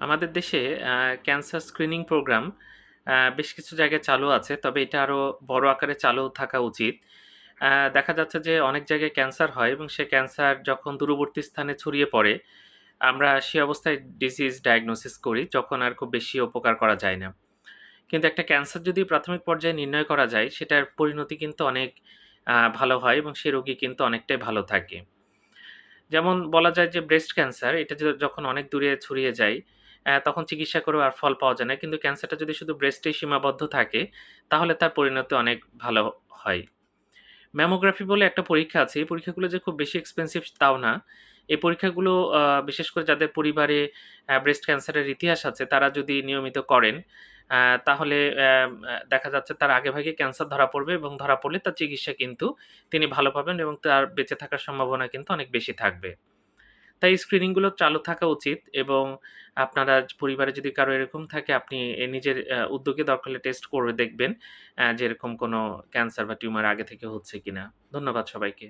আমাদের দেশে cancer screening programme বেশ কিছু জায়গায় চালু আছে। তবে এটা আরও বড় আকারে চালু থাকা উচিত। দেখা যাচ্ছে যে অনেক জায়গায় ক্যান্সার হয় এবং সে ক্যান্সার যখন দূরবর্তী স্থানে ছড়িয়ে পড়ে, আমরা সে অবস্থায় ডিজিজ ডায়াগনোসিস করি যখন আর খুব বেশি উপকার করা যায় না। কিন্তু একটা ক্যান্সার যদি প্রাথমিক পর্যায়ে নির্ণয় করা যায়, সেটার পরিণতি কিন্তু অনেক ভালো হয় এবং সে রোগী কিন্তু অনেকটাই ভালো থাকে। যেমন বলা যায় যে ব্রেস্ট ক্যান্সার এটা যখন অনেক দূরে ছড়িয়ে যায়, তখন চিকিৎসা করেও আর ফল পাওয়া যায় না। কিন্তু ক্যান্সারটা যদি শুধু ব্রেস্টেই সীমাবদ্ধ থাকে, তাহলে তার পরিণতি অনেক ভালো হয়। ম্যামোগ্রাফি বলে একটা পরীক্ষা আছে। এই পরীক্ষাগুলো যে খুব বেশি এক্সপেনসিভ তাও না। এই পরীক্ষাগুলো বিশেষ করে যাদের পরিবারে ব্রেস্ট ক্যান্সারের ইতিহাস আছে, তারা যদি নিয়মিত করেন, তাহলে দেখা যাচ্ছে তার আগেভাগে ক্যান্সার ধরা পড়বে এবং ধরা পড়লে তার চিকিৎসা কিন্তু তিনি ভালো পাবেন এবং তার বেঁচে থাকার সম্ভাবনা কিন্তু অনেক বেশি থাকবে। তাই স্ক্রিনিংগুলো চালু থাকা উচিত এবং আপনারা পরিবারে যদি কারও এরকম থাকে, আপনি নিজের উদ্যোগে দরকার টেস্ট করে দেখবেন যে এরকম কোনো ক্যান্সার বা টিউমার আগে থেকে হচ্ছে কিনা। ধন্যবাদ সবাইকে।